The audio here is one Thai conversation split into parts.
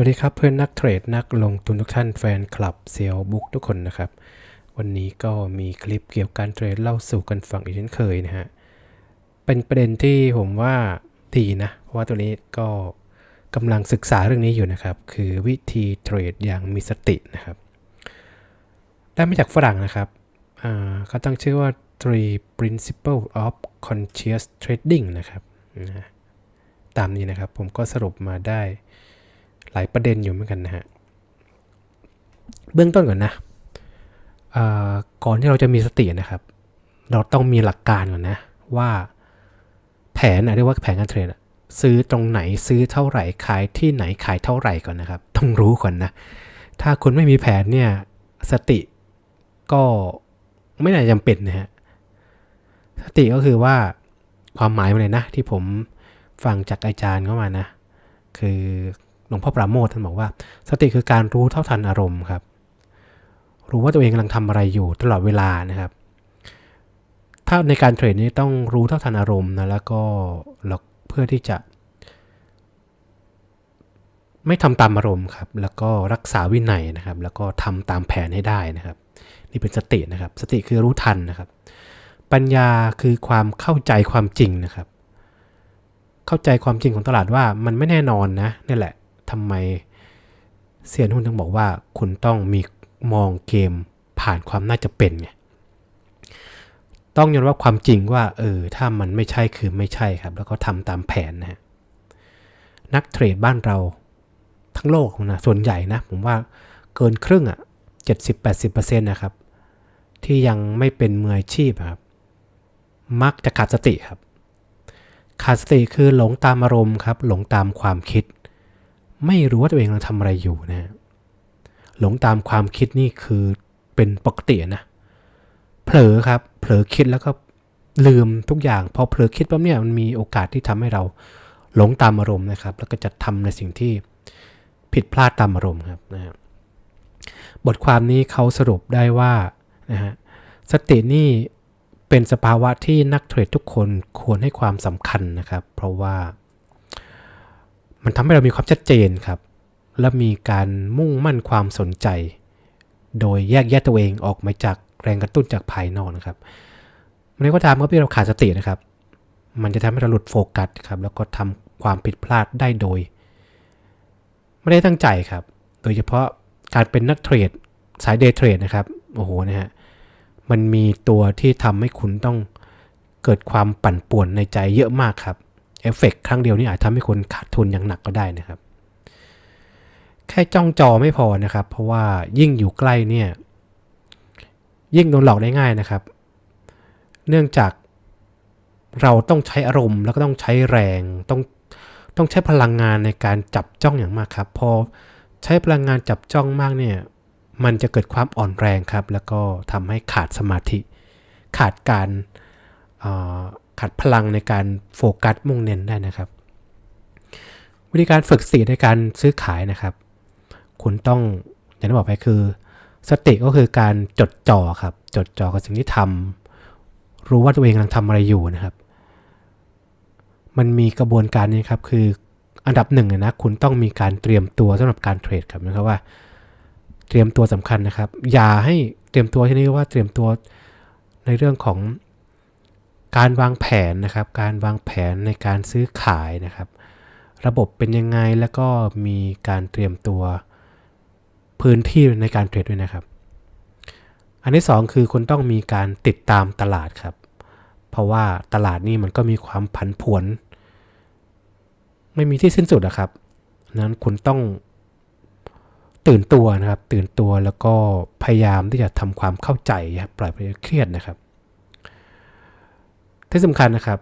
วัสดีครับเพื่อนนักเทรดนักลงทุนทุกท่านแฟนคลับเซียวบุ๊กทุกคนนะครับ วันนี้ก็มีคลิปเกี่ยวกับการเทรดเล่าสู่กันฟังอีกเช่นเคยนะฮะ เป็นประเด็นที่ผมว่าดีนะ เพราะว่าตัวนี้ก็กำลังศึกษาเรื่องนี้อยู่นะครับ คือวิธีเทรดอย่างมีสตินะครับ ได้มาจากฝรั่งนะครับเขาตั้งชื่อว่า three principle of conscious trading นะครับนะตามนี้นะครับผมก็สรุปมาได้ หลายประเด็นอยู่เหมือนกันนะฮะ เบื้องต้นก่อนนะก่อนที่เราจะมีสตินะครับ เราต้องมีหลักการก่อนนะ ว่าแผนนะเรียกว่าแผนการเทรดซื้อตรงไหนซื้อเท่าไหร่ขายที่ไหนขายเท่าไหร่ก่อนนะครับ ต้องรู้ก่อนนะ ถ้าคุณไม่มีแผนเนี่ยสติก็ไม่น่าจำเป็นนะฮะสติก็คือว่าความหมายมันเลยนะ ที่ผมฟังจากอาจารย์เข้ามานะ คือ หลวงพ่อปราโมทท่านบอกว่า สติคือการรู้เท่าทันอารมณ์ครับ รู้ว่าตัวเองกำลังทำอะไรอยู่ตลอดเวลานะครับ ถ้าในการเทรดนี้ต้องรู้เท่าทันอารมณ์นะแล้วก็เราเพื่อที่จะ ไม่ทำตามอารมณ์ครับ แล้วก็รักษาวินัยนะครับ แล้วก็ทำตามแผนให้ได้นะครับ นี่เป็นสตินะครับ สติคือรู้ทันนะครับ ปัญญาคือความเข้าใจความจริงนะครับ เข้าใจความจริงของตลาดว่ามันไม่แน่นอนนะนี่แหละ ทำไมเซียนหุ้นต้องบอกว่าคุณต้องมีมองเกมผ่านความน่าจะเป็นไงต้องยอมรับความจริงว่าเออถ้ามันไม่ใช่คือไม่ใช่ครับ แล้วก็ทำตามแผนนะฮะนักเทรดบ้านเราทั้งโลกนะส่วนใหญ่นะ ผมว่าเกินครึ่งอะ่ะ70-80%นะครับ ที่ยังไม่เป็นมืออาชีพครับ มักจะขาดสติครับขาดสติคือหลงตามอารมณ์ครับ หลงตามความคิด ไม่รู้ว่าตัวเองกำลังทำอะไรอยู่นะหลงตามความคิดนี่คือเป็นปกตินะ เผลอครับ เผลอคิดแล้วก็ลืมทุกอย่าง พอเผลอคิดปั๊บเนี่ยมันมีโอกาสที่ทำให้เราหลงตามอารมณ์นะครับ แล้วก็จะทำในสิ่งที่ผิดพลาดตามอารมณ์ครับนะฮะบทความนี้เขาสรุปได้ว่านะฮะสตินี่เป็นสภาวะที่นักเทรดทุกคนควรให้ความสำคัญนะครับ เพราะว่า มันทำให้เรามีความชัดเจนครับ และมีการมุ่งมั่นความสนใจ โดยแยกแยะตัวเองออกมาจากแรงกระตุ้นจากภายนอกนะครับมันก็ตามก็ที่เราขาดสตินะครับ มันจะทำให้เราหลุดโฟกัสครับ แล้วก็ทำความผิดพลาดได้โดย ไม่ได้ตั้งใจครับ โดยเฉพาะการเป็นนักเทรดสายเดย์เทรดนะครับ โอ้โหนะฮะ มันมีตัวที่ทำให้คุณต้องเกิดความปั่นป่วนในใจเยอะมากครับ เอฟเฟกครั้งเดียวนี่อาจทำให้คุณขาดทุนอย่างหนักก็ได้นะครับ แค่จ้องจอไม่พอนะครับ เพราะว่ายิ่งอยู่ใกล้เนี่ย ยิ่งโดนหลอกได้ง่ายนะครับ เนื่องจากเราต้องใช้อารมณ์แล้วก็ต้องใช้แรงต้องต้องใช้พลังงานในการจับจ้องอย่างมากครับ พอใช้พลังงานจับจ้องมากเนี่ย มันจะเกิดความอ่อนแรงครับ แล้วก็ทำให้ขาดสมาธิ ขาดการ ขาดพลังในการโฟกัสมุ่งเน้นได้นะครับ วิธีการฝึกสติในการซื้อขายนะครับ คุณต้องอย่างที่บอกไปคือ สติก็คือการจดจ่อครับ จดจ่อกับสิ่งที่ทำรู้ว่าตัวเองกำลังทำอะไรอยู่นะครับ มันมีกระบวนการนี้ครับคืออันดับหนึ่งนะคุณต้องมีการเตรียมตัวสำหรับการเทรดครับนะครับว่าเตรียมตัวสำคัญนะครับ อย่าให้เตรียมตัวที่นี่ว่าเตรียมตัวในเรื่องของ การวางแผนนะครับ การวางแผนในการซื้อขายนะครับ ระบบเป็นยังไงแล้วก็มีการเตรียมตัวพื้นที่ในการเทรดด้วยนะครับ อันที่ 2 คือคุณต้องมีการติดตามตลาดครับ เพราะว่าตลาดนี่มันก็มีความผันผวน ไม่มีที่สิ้นสุดนะครับนั้นคุณต้องตื่นตัวนะครับ ตื่นตัวแล้วก็พยายามที่จะทำความเข้าใจปล่อยไปเครียดนะครับ ที่สำคัญนะครับ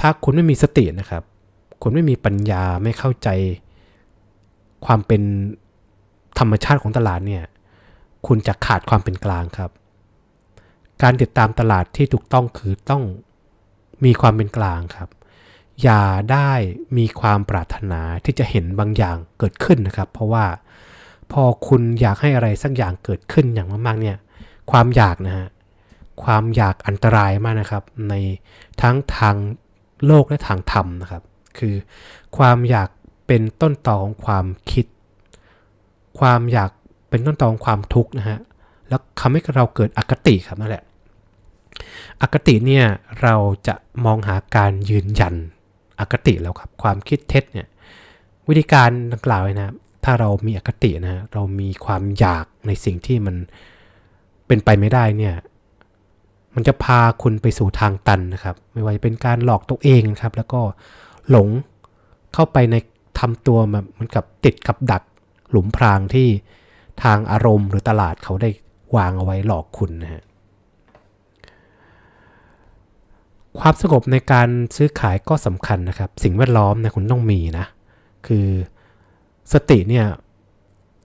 ถ้าคุณไม่มีสตินะครับ คุณไม่มีปัญญาไม่เข้าใจ ความเป็นธรรมชาติของตลาดเนี่ย คุณจะขาดความเป็นกลางครับ การติดตามตลาดที่ถูกต้องคือต้องมีความเป็นกลางครับ อย่าได้มีความปรารถนาที่จะเห็นบางอย่างเกิดขึ้นนะครับ เพราะว่าพอคุณอยากให้อะไรสักอย่างเกิดขึ้นอย่างมากๆเนี่ย ความอยากนะฮะ ความอยากอันตรายมากนะครับ ในทั้งทางโลกและทางธรรมนะครับ คือความอยากเป็นต้นตอของความคิด ความอยากเป็นต้นตอของความทุกข์นะฮะแล้วทำให้เราเกิดอคติครับนั่นแหละอคติเนี่ยเราจะมองหาการยืนยันอคติแล้วครับ ความคิดเท็จเนี่ยวิธีการดังกล่าวเลยนะถ้าเรามีอคตินะฮะเรามีความอยากในสิ่งที่มันเป็นไปไม่ได้เนี่ย มันจะพาคุณไปสู่ทางตันนะครับ ไม่ว่าจะเป็นการหลอกตัวเองนะครับ แล้วก็หลงเข้าไปในทำตัวแบบเหมือนกับติดกับดักหลุมพรางที่ทางอารมณ์หรือตลาดเขาได้วางเอาไว้หลอกคุณนะฮะความสงบในการซื้อขายก็สำคัญนะครับ สิ่งแวดล้อมเนี่ยคุณต้องมีนะ คือสติเนี่ย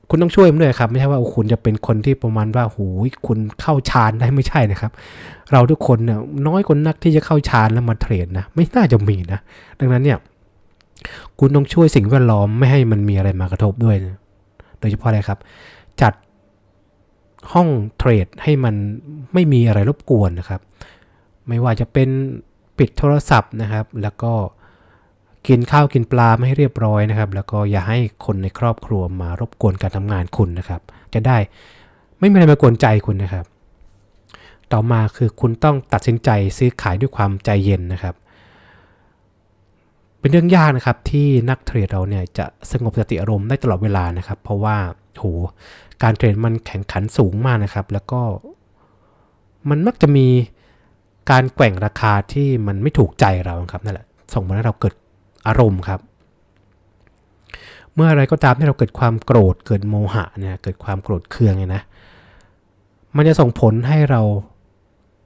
คุณต้องช่วยมันด้วยครับ ไม่ใช่ว่าคุณจะเป็นคนที่ประมาณว่าหูยคุณเข้าฌานได้ไม่ใช่นะครับ เราทุกคนเนี่ยน้อยคนนักที่จะเข้าฌานแล้วมาเทรดนะ ไม่น่าจะมีนะ ดังนั้นเนี่ย คุณต้องช่วยสิ่งแวดล้อมไม่ให้มันมีอะไรมากระทบด้วยนะโดยเฉพาะอะไรครับ จัดห้องเทรดให้มันไม่มีอะไรรบกวนนะครับ ไม่ว่าจะเป็นปิดโทรศัพท์นะครับ แล้วก็ กินข้าวกินปลาไม่ให้เรียบร้อยนะครับ แล้วก็อย่าให้คนในครอบครัวมารบกวนการทำงานคุณนะครับ จะได้ไม่มีอะไรมากวนใจคุณนะครับ ต่อมาคือคุณต้องตัดสินใจซื้อขายด้วยความใจเย็นนะครับ เป็นเรื่องยากนะครับที่นักเทรดเราเนี่ยจะสงบสติอารมณ์ได้ตลอดเวลานะครับ เพราะว่าโหการเทรดมันแข่งขันสูงมากนะครับ แล้วก็มันมักจะมีการแกว่งราคาที่มันไม่ถูกใจเราครับนั่นแหละส่งมาให้เราเกิด อารมณ์ครับ เมื่ออะไรก็ตามที่เราเกิดความโกรธเกิดโมหะเนี่ยเกิดความโกรธเคืองเนี่ยนะมันจะส่งผลให้เรา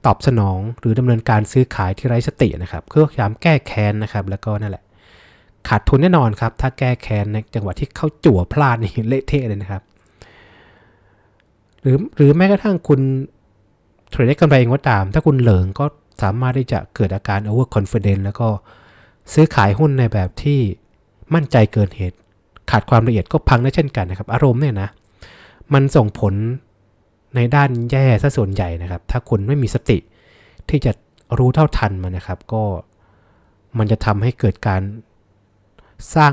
ตอบสนองหรือดำเนินการซื้อขายที่ไร้สตินะครับเพื่อพยายามแก้แค้นนะครับแล้วก็นั่นแหละ ขาดทุนแน่นอนครับ ถ้าแก้แค้นในจังหวะที่เข้าจั่วพลาดนี่เละเทะเลยนะครับ หรือหรือแม้กระทั่งคุณเทรดได้กำไรเองก็ตาม ถ้าคุณเหลิงก็สามารถที่จะเกิดอาการ over confidence แล้วก็ ซื้อขายหุ้นในแบบที่มั่นใจเกินเหตุ ขาดความละเอียดก็พังได้เช่นกันนะครับ อารมณ์เนี่ยนะ มันส่งผลในด้านแย่ซะส่วนใหญ่นะครับ ถ้าคุณไม่มีสติที่จะรู้เท่าทันมันนะครับ ก็มันจะทำให้เกิดการสร้าง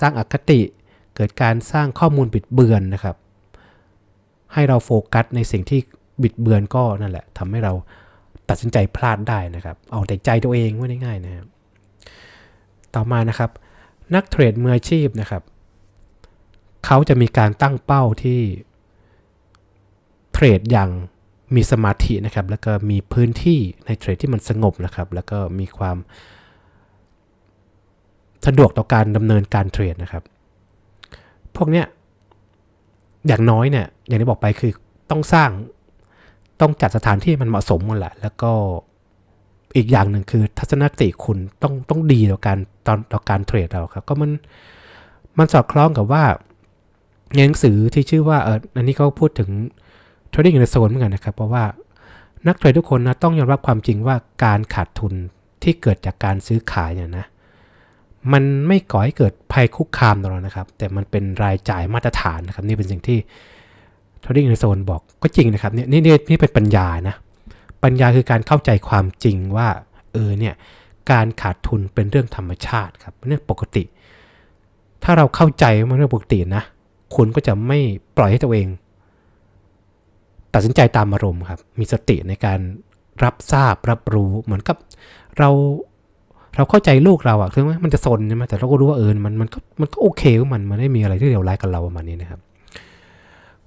สร้างอคติ เกิดการสร้างข้อมูลบิดเบือนนะครับ ให้เราโฟกัสในสิ่งที่บิดเบือนก็นั่นแหละทำให้เราตัดสินใจพลาดได้นะครับ เอาแต่ใจตัวเองไว้ง่ายๆนะครับ ต่อมานะครับ นักเทรดมืออาชีพนะครับ เขาจะมีการตั้งเป้าที่เทรดอย่างมีสมาธินะครับ แล้วก็มีพื้นที่ในเทรดที่มันสงบนะครับ แล้วก็มีความสะดวกต่อการดำเนินการเทรดนะครับ พวกเนี้ยอย่างน้อยเนี่ยอย่างที่บอกไปคือต้องสร้างต้องจัดสถานที่มันเหมาะสมกันแหละแล้วก็ อีกอย่างหนึ่งคือทัศนคติคุณต้องต้องดีต่อการตอนต่อการเทรดเราครับ ก็มันมันสอดคล้องกับว่าในหนังสือที่ชื่อว่าเอออันนี้เขาพูดถึง trading in the zone เหมือนกันนะครับ เพราะว่านักเทรดทุกคนนะต้องยอมรับความจริงว่าการขาดทุนที่เกิดจากการซื้อขายเนี่ยนะมันไม่ก่อให้เกิดภัยคุกคามต่อเรานะครับ แต่มันเป็นรายจ่ายมาตรฐานนะครับ นี่เป็นสิ่งที่ trading in the zone บอกก็จริงนะครับเนี่ยนี่นี่นี่เป็นปัญญานะ ปัญญาคือการเข้าใจความจริงว่า เออเนี่ยการขาดทุนเป็นเรื่องธรรมชาติครับเป็นเรื่องปกติ ถ้าเราเข้าใจว่ามันเรื่องปกตินะคุณก็จะไม่ปล่อยให้ตัวเอง ตัดสินใจตามอารมณ์ครับ มีสติในการรับทราบรับรู้เหมือนกับเราเราเข้าใจลูกเราอะถึงแม้มันจะซนใช่ไหมแต่เราก็รู้ว่าเออมันมันก็มันก็โอเคของมันมันไม่มีอะไรที่เลวร้ายกับเราประมาณนี้นะครับ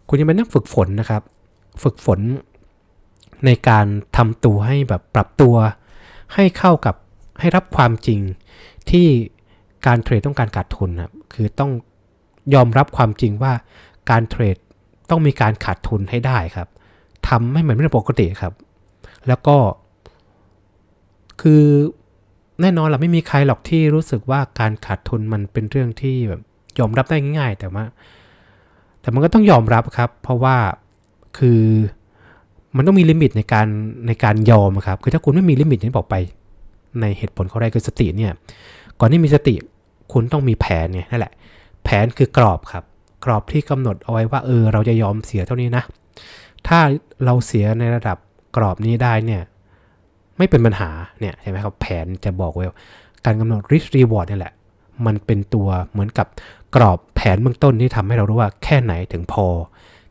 คุณยังเป็นนักฝึกฝนนะครับ ฝึกฝน ในการทำตัวให้แบบปรับตัว ให้เข้ากับให้รับความจริงที่การเทรดต้องการขาดทุนครับคือต้องยอมรับความจริงว่าการเทรดต้องมีการขาดทุนให้ได้ครับทำให้เหมือนไม่ปกติครับ แล้วก็ คือแน่นอนเราไม่มีใครหรอกที่รู้สึกว่าการขาดทุนมันเป็นเรื่องที่แบบยอมรับได้ง่าย ๆ แต่ว่า แต่มันก็ต้องยอมรับครับ เพราะว่าคือ มันต้องมีลิมิตในการในการยอมครับ คือถ้าคุณไม่มีลิมิตอย่างที่บอกไป ในเหตุผลข้อแรกคือสติเนี่ย ก่อนที่มีสติคุณต้องมีแผนเนี่ยนั่นแหละ แผนคือกรอบครับ กรอบที่กำหนดเอาไว้ว่าเออเราจะยอมเสียเท่านี้นะ ถ้าเราเสียในระดับกรอบนี้ได้เนี่ย ไม่เป็นปัญหาเนี่ยใช่ไหมครับ แผนจะบอกไว้การกำหนด risk reward นี่แหละ มันเป็นตัวเหมือนกับกรอบแผนเบื้องต้นที่ทำให้เรารู้ว่าแค่ไหนถึงพอ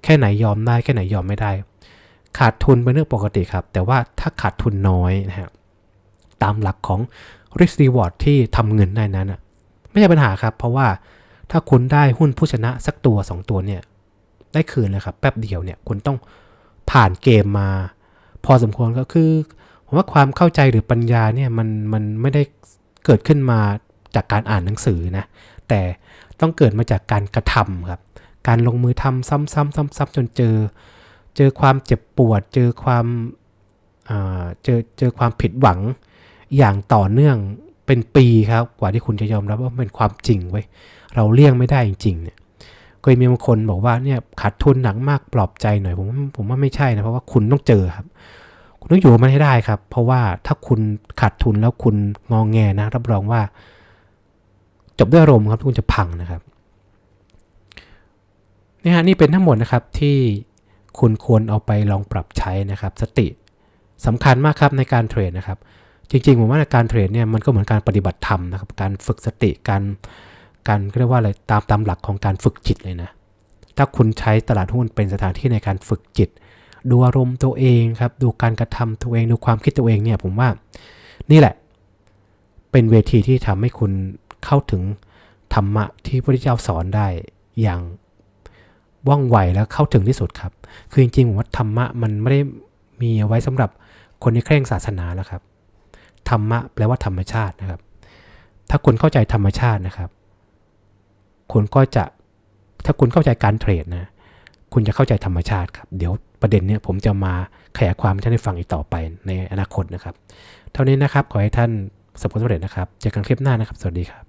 แค่ไหนยอมได้แค่ไหนยอมไม่ได้ ขาดทุนเป็นเรื่องปกติครับ แต่ว่าถ้าขาดทุนน้อยนะฮะตามหลักของ risk reward ที่ทำเงินได้นั้นไม่ใช่ปัญหาครับ เพราะว่าถ้าคุณได้หุ้นผู้ชนะสักตัว 2 ตัวเนี่ยได้คืนเลยครับ แป๊บเดียวเนี่ยคุณต้องผ่านเกมมา พอสมควรก็คือ ผมว่าความเข้าใจหรือปัญญาเนี่ยมันมันไม่ได้เกิดขึ้นมาจากการอ่านหนังสือนะ แต่ต้องเกิดมาจากการกระทำครับ การลงมือทำซ้ำๆซ้ำๆจนเจอ เจอความเจ็บปวด เจอความเจอเจอความผิดหวังอย่างต่อเนื่องเป็นปีครับ กว่าที่คุณจะยอมรับว่าเป็นความจริงไว้เราเลี่ยงไม่ได้จริงๆเนี่ยก็มีบางคนบอกว่าเนี่ยขาดทุนหนักมากปลอบใจหน่อยผมผมว่าไม่ใช่นะเพราะว่าคุณต้องเจอครับ คุณต้องอยู่มันให้ได้ครับ เพราะว่าถ้าคุณขาดทุนแล้วคุณงองแงนะรับรองว่า จบด้วยอารมณ์ครับคุณจะพังนะครับนี่ฮะนี่เป็นทั้งหมดนะครับที่ คุณควรเอาไปลองปรับใช้นะครับ สติสำคัญมากครับในการเทรดนะครับ จริงๆผมว่าการเทรดเนี่ยมันก็เหมือนการปฏิบัติธรรมนะครับ การฝึกสติการการเรียกว่าอะไรตามตามหลักของการฝึกจิตเลยนะ ถ้าคุณใช้ตลาดหุ้นเป็นสถานที่ในการฝึกจิต ดูอารมณ์ตัวเองครับ ดูการกระทำตัวเอง ดูความคิดตัวเองเนี่ยผมว่า นี่แหละ เป็นเวทีที่ทำให้คุณเข้าถึงธรรมะที่พระพุทธเจ้าสอนได้อย่าง ว่องไวและเข้าถึงที่สุดครับ คือจริงๆผมว่าธรรมะมันไม่ได้มีเอาไว้สำหรับคนที่เคร่งศาสนาแล้วครับ ธรรมะแปลว่าธรรมชาตินะครับ ถ้าคุณเข้าใจธรรมชาตินะครับ คุณก็จะ ถ้าคุณเข้าใจการเทรดนะ คุณจะเข้าใจธรรมชาติครับ เดี๋ยวประเด็นเนี้ยผมจะมาขยายความให้ท่านได้ฟังอีกต่อไปในอนาคตนะครับ เท่านี้นะครับ ขอให้ท่านประสบความสำเร็จนะครับ เจอกันคลิปหน้านะครับ สวัสดีครับ